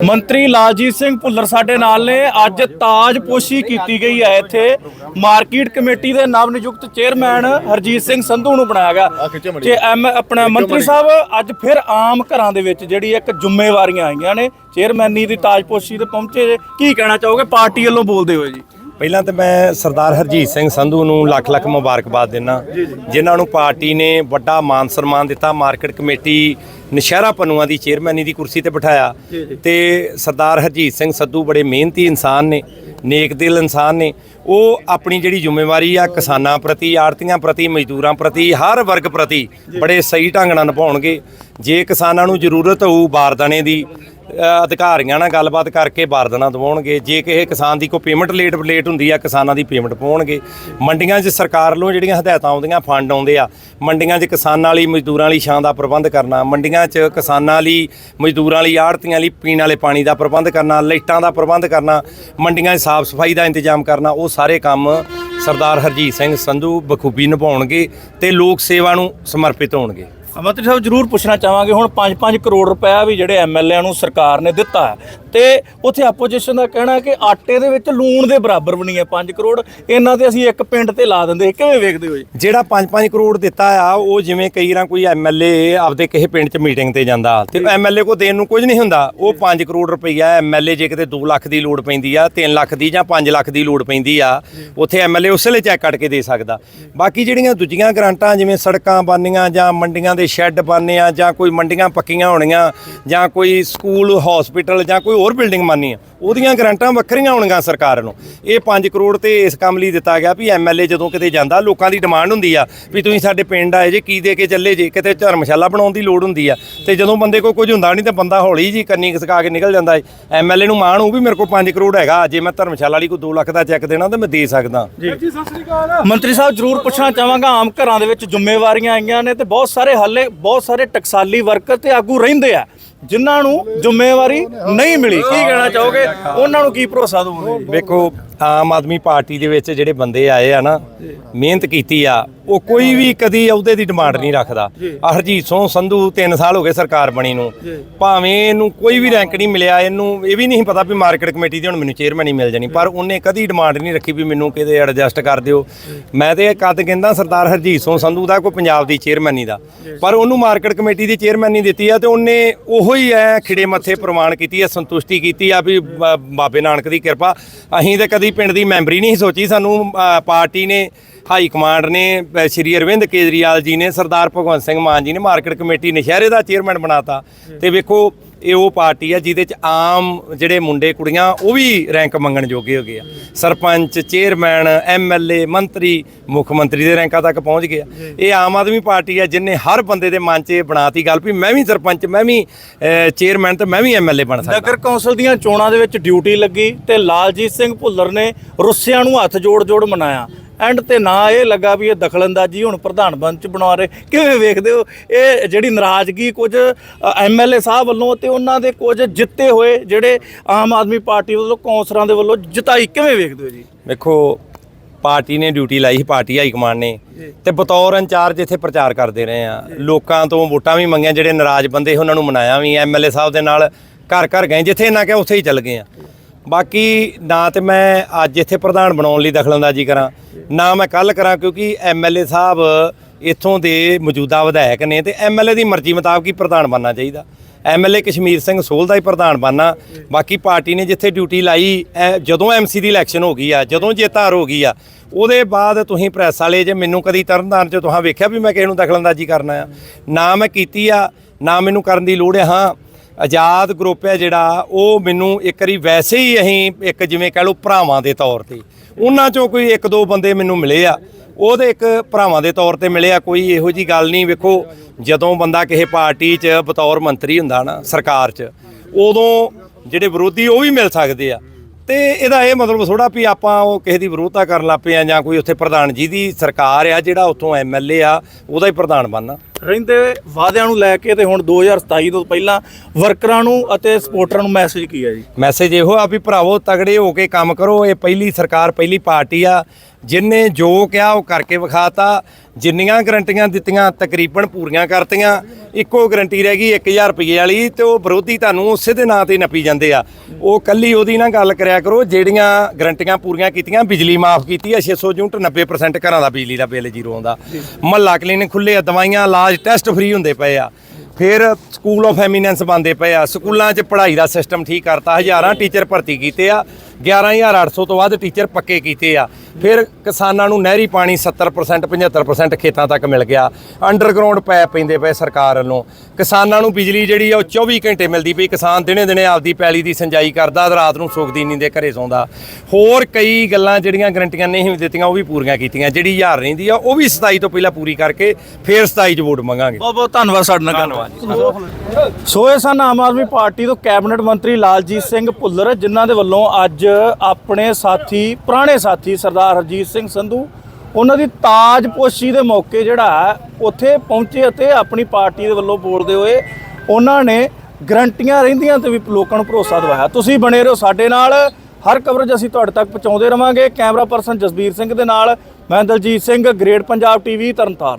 ਮੰਤਰੀ ਲਾਲਜੀਤ ਸਿੰਘ ਭੁੱਲਰ ਸਾਡੇ ਨਾਲ ਨੇ। ਅੱਜ ਤਾਜਪੋਸ਼ੀ ਕੀਤੀ ਗਈ ਹੈ ਇੱਥੇ। ਮਾਰਕੀਟ ਕਮੇਟੀ ਦੇ ਨਵ ਨਿਯੁਕਤ ਚੇਅਰਮੈਨ ਹਰਜੀਤ ਸਿੰਘ ਸੰਧੂ ਨੂੰ ਬਣਾਇਆ ਗਿਆ। ਤੇ ਐਮ ਆਪਣਾ ਮੰਤਰੀ ਸਾਹਿਬ ਅੱਜ ਫਿਰ ਆਮ ਘਰਾਂ ਦੇ ਵਿੱਚ ਜਿਹੜੀ ਇੱਕ ਜ਼ਿੰਮੇਵਾਰੀਆਂ ਆਈਆਂ ਨੇ। ਚੇਅਰਮੈਨੀ ਦੀ ਤਾਜਪੋਸ਼ੀ ਤੇ ਪਹੁੰਚੇ। ਕੀ ਕਹਿਣਾ ਚਾਹੋਗੇ? ਪਾਰਟੀ ਵੱਲੋਂ ਬੋਲਦੇ ਹੋਏ ਜੀ। ਪਹਿਲਾਂ ਤਾਂ ਮੈਂ ਸਰਦਾਰ ਹਰਜੀਤ ਸਿੰਘ ਸੰਧੂ ਨੂੰ ਲੱਖ ਲੱਖ ਮੁਬਾਰਕਬਾਦ ਦਿੰਦਾ ਜਿਨ੍ਹਾਂ ਨੂੰ ਪਾਰਟੀ ਨੇ ਵੱਡਾ ਮਾਨ ਸਨਮਾਨ ਦਿੱਤਾ ਮਾਰਕੀਟ ਕਮੇਟੀ ਨਸ਼ਹਿਰਾ ਪਨੂਆ ਦੀ ਚੇਅਰਮੈਨੀ ਦੀ ਕੁਰਸੀ ਤੇ ਬਿਠਾਇਆ। ਤੇ ਸਰਦਾਰ ਹਰਜੀਤ ਸਿੰਘ ਸੰਧੂ ਬੜੇ ਮਿਹਨਤੀ ਇਨਸਾਨ ਨੇ ਨੇਕ ਦਿਲ ਇਨਸਾਨ ਨੇ। ਉਹ ਆਪਣੀ ਜਿਹੜੀ ਜ਼ਿੰਮੇਵਾਰੀ ਆ ਕਿਸਾਨਾਂ ਪ੍ਰਤੀ ਆੜਤੀਆਂ ਪ੍ਰਤੀ ਮਜ਼ਦੂਰਾਂ ਪ੍ਰਤੀ ਹਰ ਵਰਗ ਪ੍ਰਤੀ ਬੜੇ ਸਹੀ ਢੰਗ ਨਾਲ ਨਿਭਾਉਣਗੇ। ਜੇ ਕਿਸਾਨਾਂ ਨੂੰ ਜ਼ਰੂਰਤ ਹੋਊ ਬਾਰਦਾਨੇ ਦੀ ਅਧਿਕਾਰੀਆਂ ਨਾਲ ਗੱਲਬਾਤ ਕਰਕੇ ਬਾਰਦਾਨਾ ਦਵਾਉਣਗੇ। ਜੇ ਕਿਸੇ ਕਿਸਾਨ ਦੀ ਕੋਈ ਪੇਮੈਂਟ ਲੇਟ ਲੇਟ ਹੁੰਦੀ ਆ, ਕਿਸਾਨਾਂ ਦੀ ਪੇਮੈਂਟ ਪਾਉਣਗੇ ਮੰਡੀਆਂ 'ਚ ਸਰਕਾਰ ਵੱਲੋਂ ਜਿਹੜੀਆਂ ਹਦਾਇਤਾਂ ਆਉਂਦੀਆਂ ਫੰਡ ਆਉਂਦੇ ਆ, ਮੰਡੀਆਂ 'ਚ ਕਿਸਾਨਾਂ ਲਈ, ਮਜ਼ਦੂਰਾਂ ਲਈ ਛਾਂ ਦਾ ਪ੍ਰਬੰਧ ਕਰਨਾ, ਮੰਡੀਆਂ 'ਚ ਕਿਸਾਨਾਂ ਲਈ, ਮਜ਼ਦੂਰਾਂ ਲਈ, ਆੜਤੀਆਂ ਲਈ ਪੀਣ ਵਾਲੇ ਪਾਣੀ ਦਾ ਪ੍ਰਬੰਧ ਕਰਨਾ, ਲਾਈਟਾਂ ਦਾ ਪ੍ਰਬੰਧ ਕਰਨਾ, ਮੰਡੀਆਂ 'ਚ ਸਾਫ਼ ਸਫ਼ਾਈ ਦਾ ਇੰਤਜ਼ਾਮ ਕਰਨਾ, ਉਹ ਸਾਰੇ ਕੰਮ ਸਰਦਾਰ ਹਰਜੀਤ ਸਿੰਘ ਸੰਧੂ ਬਖੂਬੀ ਨਿਭਾਉਣਗੇ ਤੇ ਲੋਕ ਸੇਵਾ ਨੂੰ ਸਮਰਪਿਤ ਹੋਣਗੇ। ਮੰਤਰੀ ਸਾਹਿਬ ਜਰੂਰ ਪੁੱਛਣਾ ਚਾਹਾਂਗੇ, ਹੁਣ 5-5 ਕਰੋੜ ਰੁਪਇਆ ਵੀ ਜਿਹੜੇ ਐਮਐਲਏ ਨੂੰ ਸਰਕਾਰ ਨੇ ਦਿੱਤਾ ਤੇ ਉੱਥੇ ਆਪੋਜੀਸ਼ਨ ਦਾ ਕਹਿਣਾ ਕਿ ਆਟੇ ਦੇ ਵਿੱਚ ਲੂਣ ਦੇ ਬਰਾਬਰ ਨਹੀਂ ਹੈ 5 ਕਰੋੜ। ਇਹਨਾਂ ਤੇ ਅਸੀਂ ਇੱਕ ਪਿੰਡ ਤੇ ਲਾ ਦਿੰਦੇ। ਕਿਵੇਂ ਵੇਖਦੇ ਹੋ ਜੀ? ਜਿਹੜਾ 5-5 ਕਰੋੜ ਦਿੱਤਾ ਆ ਉਹ ਜਿਵੇਂ ਕਈ ਰਾਂ ਕੋਈ ਐਮਐਲਏ ਆਪਦੇ ਕਿਸੇ ਪਿੰਡ 'ਚ ਮੀਟਿੰਗ ਤੇ ਜਾਂਦਾ ਤੇ ਐਮਐਲਏ ਕੋ ਦੇਣ ਨੂੰ ਕੁਝ ਨਹੀਂ ਹੁੰਦਾ। ਉਹ 5 ਕਰੋੜ ਰੁਪਈਆ ਐਮਐਲਏ ਜੇ ਕਿਤੇ 2 ਲੱਖ ਦੀ ਲੋੜ ਪੈਂਦੀ ਆ 3 ਲੱਖ ਦੀ ਜਾਂ 5 ਲੱਖ ਦੀ ਲੋੜ ਪੈਂਦੀ ਆ ਉੱਥੇ ਐਮਐਲਏ ਉਸੇ ਵੇਲੇ ਚੈੱਕ ਕੱਟ ਕੇ ਦੇ ਸਕਦਾ। ਬਾਕੀ ਜਿਹੜੀਆਂ ਦੂਜੀਆਂ ਗ੍ਰਾਂਟਾਂ ਜਿਵੇਂ ਸੜਕਾਂ ਬਣਨੀਆਂ ਜਾਂ ਮੰਡੀਆਂ ਦੇ ਸ਼ੈੱਡ ਬਣਨੇ ਆ ਜਾਂ ਕੋਈ ਮੰਡੀਆਂ ਪੱਕੀਆਂ ਹੋਣੀਆਂ ਜਾਂ ਕੋਈ ਸਕੂਲ ਹਸਪੀਟਲ ਜਾਂ ਕੋਈ ਹੋਰ ਬਿਲਡਿੰਗ ਬਣਨੀ ਆ। ਉਹਦੀਆਂ ਗ੍ਰਾਂਟਾਂ ਵੱਖਰੀਆਂ ਹੋਣਗੀਆਂ ਸਰਕਾਰ ਨੂੰ। ਇਹ 5 ਕਰੋੜ ਤੇ ਇਸ ਕੰਮ ਲਈ ਦਿੱਤਾ ਗਿਆ ਵੀ ਐਮਐਲਏ ਜਦੋਂ ਕਿਤੇ ਜਾਂਦਾ ਲੋਕਾਂ ਦੀ ਡਿਮਾਂਡ ਹੁੰਦੀ ਆ ਵੀ ਤੁਸੀਂ ਸਾਡੇ ਪਿੰਡ ਆਏ ਜੇ ਕੀ ਦੇ ਕੇ ਚੱਲੇ ਜੇ ਕਿਤੇ ਧਰਮਸ਼ਾਲਾ ਬਣਾਉਣ ਦੀ ਲੋੜ ਹੁੰਦੀ ਆ। ਤੇ ਜਦੋਂ ਬੰਦੇ ਕੋਲ ਕੁਝ ਹੁੰਦਾ ਨਹੀਂ ਤੇ ਬੰਦਾ ਹੌਲੀ ਜੀ ਕੰਨੀ ਖਸਕਾ ਕੇ ਨਿਕਲ ਜਾਂਦਾ ਏ। ਐਮਐਲਏ ਨੂੰ ਮਾਣ ਹੋਊ ਵੀ ਮੇਰੇ ਕੋਲ 5 ਕਰੋੜ ਹੈਗਾ ਜੇ ਮੈਂ ਧਰਮਸ਼ਾਲਾ ਲਈ ਕੋਈ 2 ਲੱਖ ਦਾ ਚੈੱਕ ਦੇਣਾ ਤਾਂ ਮੈਂ ਦੇ ਸਕਦਾ। ਮੰਤਰੀ ਸਾਹਿਬ ਜਰੂਰ ਪੁੱਛਣਾ ਚਾਹਾਂਗਾ ਆਮ ਘਰਾਂ ਦੇ ਵਿੱਚ ਜ਼ਿੰਮੇਵਾਰੀਆਂ ਆਈਆਂ ਨੇ ਤੇ ਬਹੁਤ ਸਾਰੇ ਹਾਲੇ ਬਹੁਤ ਸਾਰੇ ਟਕਸਾਲੀ ਵਰਕਰ ਤੇ ਆਗੂ ਰਹਿੰਦੇ ਆ। ਜਿਨ੍ਹਾਂ ਨੂੰ ਜ਼ਿੰਮੇਵਾਰੀ ਨਹੀਂ ਮਿਲੀ। ਕੀ ਕਹਿਣਾ ਚਾਹੋਗੇ? ਉਹਨਾਂ ਨੂੰ ਕੀ ਭਰੋਸਾ ਦੋਗੇ ਵੇਖੋ ਆਮ ਆਦਮੀ ਪਾਰਟੀ ਦੇ ਵਿੱਚ ਜਿਹੜੇ ਬੰਦੇ ਆਏ ਆ ਨਾ ਮਿਹਨਤ ਕੀਤੀ ਆ ਉਹ ਕੋਈ ਵੀ ਕਦੀ ਅਹੁਦੇ ਦੀ ਡਿਮਾਂਡ ਨਹੀਂ ਰੱਖਦਾ। ਹਰਜੀਤ ਸਿੰਘ ਸੰਧੂ 3 ਸਾਲ ਹੋ ਗਏ ਸਰਕਾਰ ਬਣੀ ਨੂੰ। ਭਾਵੇਂ ਇਹਨੂੰ ਕੋਈ ਵੀ ਰੈਂਕ ਨਹੀਂ ਮਿਲਿਆ ਇਹਨੂੰ ਇਹ ਵੀ ਨਹੀਂ ਪਤਾ ਵੀ ਮਾਰਕੀਟ ਕਮੇਟੀ ਦੀ ਹੁਣ ਮੈਨੂੰ ਚੇਅਰਮੈਨ ਹੀ ਮਿਲ ਜਾਣੀ ਪਰ ਉਹਨੇ ਕਦੀ ਡਿਮਾਂਡ ਨਹੀਂ ਰੱਖੀ ਵੀ ਮੈਨੂੰ ਕਿਤੇ ਐਡਜਸਟ ਕਰ ਦਿਓ। ਮੈਂ ਤੇ ਇਹ ਕਦ ਕਹਿੰਦਾ ਸਰਦਾਰ ਹਰਜੀਤ ਸਿੰਘ ਸੰਧੂ ਦਾ ਕੋਈ ਪੰਜਾਬ ਦੀ ਚੇਅਰਮੈਨੀ ਦਾ। ਪਰ ਉਹਨੂੰ ਮਾਰਕੀਟ ਕਮੇਟੀ ਦੀ ਚੇਅਰਮੈਨੀ ਦਿੱਤੀ ਆ ਤੇ ਉਹਨੇ ਉਹੋ ਹੀ ਹੈ ਖਿੜੇ ਮੱਥੇ ਪ੍ਰਮਾਣ ਕੀਤੀ ਆ ਸੰਤੁਸ਼ਟੀ ਕੀਤੀ ਆ ਵੀ ਬ- ਬਾਬੇ ਨਾਨਕ ਦੀ ਕਿਰਪਾ। ਅਸੀਂ ਤੇ ਕਦੀ ਪਿੰਡ ਦੀ ਮੈਂਬਰੀ ਨਹੀਂ ਸੋਚੀ। ਸਾਨੂੰ ਅ, ਪਾਰਟੀ ਨੇ ਹਾਈ ਕਮਾਂਡ ਨੇ ਅ, ਸ਼੍ਰੀ ਅਰਵਿੰਦ ਕੇਜਰੀਵਾਲ ਜੀ ਨੇ ਸਰਦਾਰ ਭਗਵੰਤ ਸਿੰਘ ਮਾਨ ਜੀ ਨੇ ਮਾਰਕੀਟ ਕਮੇਟੀ ਨਸ਼ਹਿਰੇ ਦਾ ਚੇਅਰਮੈਨ ਬਣਾਤਾ। ਤੇ ਵੇਖੋ ਇਹ ਉਹ ਪਾਰਟੀ ਆ ਜਿਹਦੇ ਚ ਆਮ ਜਿਹੜੇ ਮੁੰਡੇ ਕੁੜੀਆਂ ਉਹ ਵੀ ਰੈਂਕ ਮੰਗਣ ਜੋਗੇ ਹੋ ਗਏ ਆ। ਸਰਪੰਚ ਚੇਅਰਮੈਨ ਐਮਐਲਏ ਮੰਤਰੀ ਮੁੱਖ ਮੰਤਰੀ ਦੇ ਰੈਂਕਾਂ ਤੱਕ ਪਹੁੰਚ ਗਏ ਆ। ਇਹ ਆਮ ਆਦਮੀ ਪਾਰਟੀ ਆ ਜਿਨੇ ਹਰ ਬੰਦੇ ਦੇ ਮਨ 'ਚ ਇਹ ਬਣਾਤੀ ਗੱਲ ਵੀ ਮੈਂ ਵੀ ਸਰਪੰਚ ਮੈਂ ਵੀ ਚੇਅਰਮੈਨ ਤੇ ਮੈਂ ਵੀ ਐਮਐਲਏ ਬਣ ਸਕਦਾ। ਨਗਰ ਕੌਂਸਲ ਦੀਆਂ ਚੋਣਾਂ ਦੇ ਵਿੱਚ ਡਿਊਟੀ ਲੱਗੀ ਤੇ ਲਾਲਜੀਤ ਸਿੰਘ ਭੁੱਲਰ ਨੇ ਰੁੱਸਿਆਂ ਨੂੰ ਹੱਥ ਜੋੜ-ਜੋੜ ਮਨਾਇਆ। ਐਂਡ ਤੇ ਨਾ ਇਹ ਲੱਗਾ ਵੀ ਇਹ ਦਖਲਅੰਦਾਜ਼ੀ ਹੁਣ ਪ੍ਰਧਾਨ ਮੰਚ ਬਣਾ ਰਹੇ। ਕਿਵੇਂ ਵੇਖਦੇ ਹੋ? ਇਹ ਜਿਹੜੀ ਨਾਰਾਜ਼ਗੀ ਕੁਝ ਐਮਐਲਏ ਸਾਹਿਬ ਵੱਲੋਂ ਤੇ ਉਹਨਾਂ ਦੇ ਕੁਝ ਜਿੱਤੇ ਹੋਏ ਜਿਹੜੇ ਆਮ ਆਦਮੀ ਪਾਰਟੀ ਵੱਲੋਂ ਕੌਂਸਲਰਾਂ ਦੇ ਵੱਲੋਂ ਜਿਤਾਈ ਕਿਵੇਂ ਵੇਖਦੇ ਹੋ ਜੀ? ਵੇਖੋ ਪਾਰਟੀ ਨੇ ਡਿਊਟੀ ਲਾਈ ਸੀ ਪਾਰਟੀ ਹਾਈ ਕਮਾਂਡ ਨੇ। ਤੇ ਬਤੌਰ ਇੰਚਾਰਜ ਇੱਥੇ ਪ੍ਰਚਾਰ ਕਰਦੇ ਰਹੇ ਆ। ਲੋਕਾਂ ਤੋਂ ਵੋਟਾਂ ਵੀ ਮੰਗੀਆਂ ਜਿਹੜੇ ਨਾਰਾਜ਼ ਬੰਦੇ ਉਹਨਾਂ ਨੂੰ ਮਨਾਇਆ ਵੀ ਐਮਐਲਏ ਸਾਹਿਬ ਦੇ ਨਾਲ ਘਰ ਘਰ ਗਏ ਜਿੱਥੇ ਇਹਨਾਂ ਕਿਹਾ ਉੱਥੇ ਹੀ ਚੱਲ ਗਏ ਆ। ਬਾਕੀ ਨਾ ਤੇ ਮੈਂ ਅੱਜ ਇੱਥੇ ਪ੍ਰਧਾਨ ਬਣਾਉਣ ਲਈ ਦਖਲਅੰਦਾਜ਼ੀ ਕਰਾਂ, ਨਾ ਮੈਂ ਕੱਲ ਕਰਾਂ ਕਿਉਂਕਿ ਐਮਐਲਏ ਸਾਹਿਬ ਇੱਥੋਂ ਦੇ ਮੌਜੂਦਾ ਵਿਧਾਇਕ ਨੇ ਤੇ ਐਮਐਲਏ ਦੀ ਮਰਜ਼ੀ ਮੁਤਾਬਕ ਹੀ ਪ੍ਰਧਾਨ ਬਣਨਾ ਚਾਹੀਦਾ। ਐਮਐਲਏ ਕਸ਼ਮੀਰ ਸਿੰਘ ਸੋਲ ਦਾ ਹੀ ਪ੍ਰਧਾਨ ਬਣਨਾ, ਬਾਕੀ ਪਾਰਟੀ ਨੇ ਜਿੱਥੇ ਡਿਊਟੀ ਲਾਈ, ਐ- ਜਦੋਂ ਐਮਸੀ ਦੀ ਇਲੈਕਸ਼ਨ ਹੋ ਗਈ ਆ, ਜਦੋਂ ਜੇਤਾਰ ਹੋ ਗਈ ਆ, ਉਹਦੇ ਬਾਅਦ ਤੁਸੀਂ ਪ੍ਰੈਸ ਵਾਲੇ ਜੇ ਮੈਨੂੰ ਕਦੀ ਤਰਨਤਾਰਨ ਚ ਤੁਹਾਂ ਵੇਖਿਆ ਵੀ ਮੈਂ ਕਿਸੇ ਨੂੰ ਦਖਲਅੰਦਾਜ਼ੀ ਕਰਨਾ ਆ? ਨਾ ਮੈਂ ਕੀਤੀ ਆ, ਨਾ ਮੈਨੂੰ ਕਰਨ ਦੀ ਲੋੜ ਹੈ ਹਾਂ ਆਜ਼ਾਦ ਗਰੁੱਪ ਹੈ ਜਿਹੜਾ, ਉਹ ਮੈਨੂੰ ਇੱਕ ਵਾਰੀ ਵੈਸੇ ਹੀ ਅਸੀਂ ਇੱਕ ਜਿਵੇਂ ਕਹਿ ਲਓ ਭਰਾਵਾਂ ਦੇ ਤੌਰ ਤੇ, ਉਹਨਾਂ ਚੋਂ ਕੋਈ ਇੱਕ ਦੋ ਬੰਦੇ ਮੈਨੂੰ ਮਿਲੇ ਆ। ਉਹਦੇ ਇੱਕ ਭਰਾਵਾਂ ਦੇ ਤੌਰ ਤੇ ਮਿਲੇ ਆ ਕੋਈ ਇਹੋ ਜੀ ਗੱਲ ਨਹੀਂ, ਵੇਖੋ, ਜਦੋਂ ਬੰਦਾ ਕਿਸੇ ਪਾਰਟੀ 'ਚ ਬਤੌਰ ਮੰਤਰੀ ਹੁੰਦਾ ਨਾ, ਸਰਕਾਰ 'ਚ, ਉਦੋਂ ਜਿਹੜੇ ਵਿਰੋਧੀ ਉਹ ਵੀ ਮਿਲ ਸਕਦੇ ਆ। ਤੇ ਇਹਦਾ ਇਹ ਮਤਲਬ ਥੋੜਾ ਵੀ ਆਪਾਂ ਉਹ ਕਿਸੇ ਦੀ ਵਿਰੋਧਤਾ ਕਰਨ ਲੱਗ ਪਏ ਆ ਜਾਂ ਕੋਈ ਉੱਥੇ ਪ੍ਰਧਾਨ ਜੀ ਦੀ ਸਰਕਾਰ ਆ, ਜਿਹੜਾ ਉੱਥੋਂ ਐਮਐਲਏ ਆ, ਉਹਦਾ ਹੀ ਪ੍ਰਧਾਨ ਬਣਨਾ। ਰਹਿੰਦੇ ਵਾਅਦਿਆਂ ਨੂੰ ਲੈ ਕੇ ਤੇ ਹੁਣ 2027 ਤੋਂ ਪਹਿਲਾਂ ਵਰਕਰਾਂ ਨੂੰ ਅਤੇ ਸਪੋਰਟਰਾਂ ਨੂੰ ਮੈਸੇਜ ਕੀ ਹੈ ਜੀ? ਮੈਸੇਜ ਇਹੋ ਆ ਵੀ ਭਰਾਵੋ ਤਗੜੇ ਹੋ ਕੇ ਕੰਮ ਕਰੋ। ਇਹ ਪਹਿਲੀ ਸਰਕਾਰ ਪਹਿਲੀ ਪਾਰਟੀ ਆ। ਜਿਨਨੇ ਜੋ ਕਿਹਾ ਉਹ ਕਰਕੇ ਵਿਖਾਤਾ। ਜਿੰਨੀਆਂ ਗਰੰਟੀਆਂ ਦਿੱਤੀਆਂ ਤਕਰੀਬਨ ਪੂਰੀਆਂ ਕਰਤੀਆਂ। ਇੱਕੋ ਗਰੰਟੀ ਰਹਿ ਗਈ 1000 ਰੁਪਏ ਵਾਲੀ ਤੇ ਉਹ ਵਿਰੋਧੀ ਤੁਹਾਨੂੰ ਉਸੇ ਦੇ ਨਾਂ ਤੇ ਨੱਪੀ ਜਾਂਦੇ ਆ। ਉਹ ਕੱਲੀ ਉਹਦੀ ਨਾ ਗੱਲ ਕਰਿਆ ਕਰੋ ਜਿਹੜੀਆਂ ਗਰੰਟੀਆਂ ਪੂਰੀਆਂ ਕੀਤੀਆਂ ਬਿਜਲੀ ਮਾਫ ਕੀਤੀ ਆ 600 ਯੂਨਿਟ 90% ਘਰਾਂ ਦਾ ਬਿਜਲੀ ਦਾ ਬਿੱਲ ਜ਼ੀਰੋ ਆਉਂਦਾ। ਮਹੱਲਾ ਕਲੀਨਿਕ ਖੁੱਲੇ ਆ ਦਵਾਈਆਂ ਇਲਾਜ ਅੱਜ ਟੈਸਟ ਫ੍ਰੀ ਹੁੰਦੇ ਪਏ ਆ। ਫਿਰ ਸਕੂਲ ਆਫ ਐਮੀਨੈਂਸ ਬੰਦੇ ਪਏ ਆ। ਸਕੂਲਾਂ 'ਚ ਪੜ੍ਹਾਈ ਦਾ ਸਿਸਟਮ ਠੀਕ ਕਰਤਾ। ਹਜ਼ਾਰਾਂ ਟੀਚਰ ਭਰਤੀ ਕੀਤੇ ਆ। 11800 ਤੋਂ ਵੱਧ ਟੀਚਰ ਪੱਕੇ ਕੀਤੇ ਆ। ਫਿਰ ਕਿਸਾਨਾਂ ਨੂੰ ਨਹਿਰੀ ਪਾਣੀ 70% 75% ਖੇਤਾਂ ਤੱਕ ਮਿਲ ਗਿਆ। ਅੰਡਰਗਰਾਉਂਡ ਪੈਪ ਪੈਂਦੇ ਪਏ ਸਰਕਾਰ ਵੱਲੋਂ। ਕਿਸਾਨਾਂ ਨੂੰ ਬਿਜਲੀ ਜਿਹੜੀ ਆ ਉਹ 24 ਘੰਟੇ ਮਿਲਦੀ ਪਈ। ਕਿਸਾਨ ਦਿਨੇ ਦਿਨੇ ਆਪਦੀ ਪੈਲੀ ਦੀ ਸਿੰਜਾਈ ਕਰਦਾ ਰਾਤ ਨੂੰ ਸੁੱਖ ਦੀ ਨੀਂਦ ਦੇ ਘਰੇ ਸੌਂਦਾ। ਹੋਰ ਕਈ ਗੱਲਾਂ ਜਿਹੜੀਆਂ ਗਰੰਟੀਆਂ ਨਹੀਂ ਦਿੱਤੀਆਂ ਉਹ ਵੀ ਪੂਰੀਆਂ ਕੀਤੀਆਂ। ਜਿਹੜੀ ਹਜ਼ਾਰ ਰਹਿੰਦੀ ਆ ਉਹ ਵੀ 27 ਤੋਂ ਪਹਿਲਾਂ ਪੂਰੀ ਕਰਕੇ ਫਿਰ 27 ਚ ਵੋਟ ਮੰਗਾਂਗੇ। ਬਹੁਤ ਬਹੁਤ ਧੰਨਵਾਦ ਸਾਡੇ ਨਾਲ ਧੰਨਵਾਦ ਸੋ ਇਹ ਸਨ ਆਮ ਆਦਮੀ ਪਾਰਟੀ ਤੋਂ ਕੈਬਨਿਟ ਮੰਤਰੀ ਲਾਲਜੀਤ ਸਿੰਘ ਭੁੱਲਰ ਜਿਨ੍ਹਾਂ ਦੇ ਵੱਲੋਂ ਅੱਜ ਆਪਣੇ ਸਾਥੀ ਪੁਰਾਣੇ ਸਾਥੀ ਸਰਦਾਰ ਹਰਜੀਤ ਸਿੰਘ ਸੰਧੂ ਉਹਨਾਂ ਦੀ ਤਾਜਪੋਸ਼ੀ ਦੇ ਮੌਕੇ ਜਿਹੜਾ ਹੈ, ਉੱਥੇ ਪਹੁੰਚੇ ਅਤੇ ਆਪਣੀ ਪਾਰਟੀ ਦੇ ਵੱਲੋਂ ਬੋਲਦੇ ਹੋਏ ਉਹਨਾਂ ਨੇ ਗਰੰਟੀਆਂ ਰਹਿੰਦੀਆਂ ਤੇ ਵੀ ਲੋਕਾਂ ਨੂੰ ਭਰੋਸਾ ਦਿਵਾਇਆ। ਤੁਸੀਂ ਬਣੇ ਰਹੋ ਸਾਡੇ ਨਾਲ ਹਰ ਕਵਰੇਜ ਅਸੀਂ ਤੁਹਾਡੇ ਤੱਕ ਪਹੁੰਚਾਉਂਦੇ ਰਵਾਂਗੇ। ਕੈਮਰਾ ਪਰਸਨ ਜਸਬੀਰ ਸਿੰਘ ਦੇ ਨਾਲ ਮੈਂ ਦਲਜੀਤ ਸਿੰਘ ਗ੍ਰੇਟ ਪੰਜਾਬ ਟੀਵੀ ਤਰਨਤਾਰਨ।